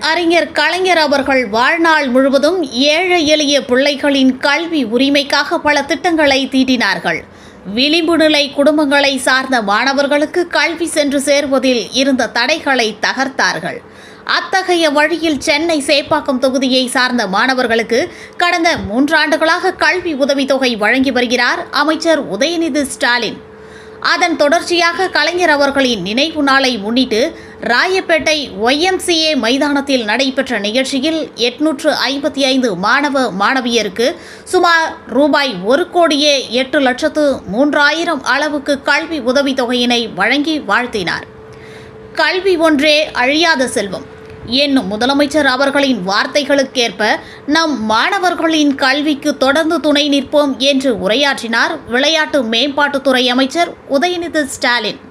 அறிஞர் கலைஞர் அவர்கள் வாழ்நாள் முழுவதும் ஏழை எளிய பிள்ளைகளின் கல்வி உரிமைக்காக பல திட்டங்களை தீட்டினார்கள். விளிம்பு நிலை குடும்பங்களை சார்ந்த மாணவர்களுக்கு கல்வி சென்று சேர்வதில் இருந்த தடைகளை தகர்த்தார்கள். அத்தகைய வழியில் சென்னை சேப்பாக்கம் தொகுதியை சார்ந்த மாணவர்களுக்கு கடந்த மூன்றாண்டுகளாக கல்வி உதவித்தொகை வழங்கி வருகிறார் அமைச்சர் உதயநிதி ஸ்டாலின். அதன் தொடர்ச்சியாக கலைஞர் அவர்களின் நினைவு நாளை முன்னிட்டு ராயப்பேட்டை ஒய்எம்சிஏ மைதானத்தில் நடைபெற்ற நிகழ்ச்சியில் எட்நூற்று ஐம்பத்தி ஐந்து மாணவ மாணவியருக்கு சுமார் ரூபாய் ஒரு கோடியே எட்டு லட்சத்து மூன்றாயிரம் அளவுக்கு கல்வி உதவித்தொகையினை வழங்கி வாழ்த்தினார். கல்வி ஒன்றே அழியாத செல்வம். என்னும் முதலமைச்சர் அவர்களின் வார்த்தைகளுக்கேற்ப நம் மாணவர்களின் கல்விக்கு தொடர்ந்து துணை நிற்போம் என்று உரையாற்றினார் விளையாட்டு மேம்பாட்டுத்துறை அமைச்சர் உதயநிதி ஸ்டாலின்.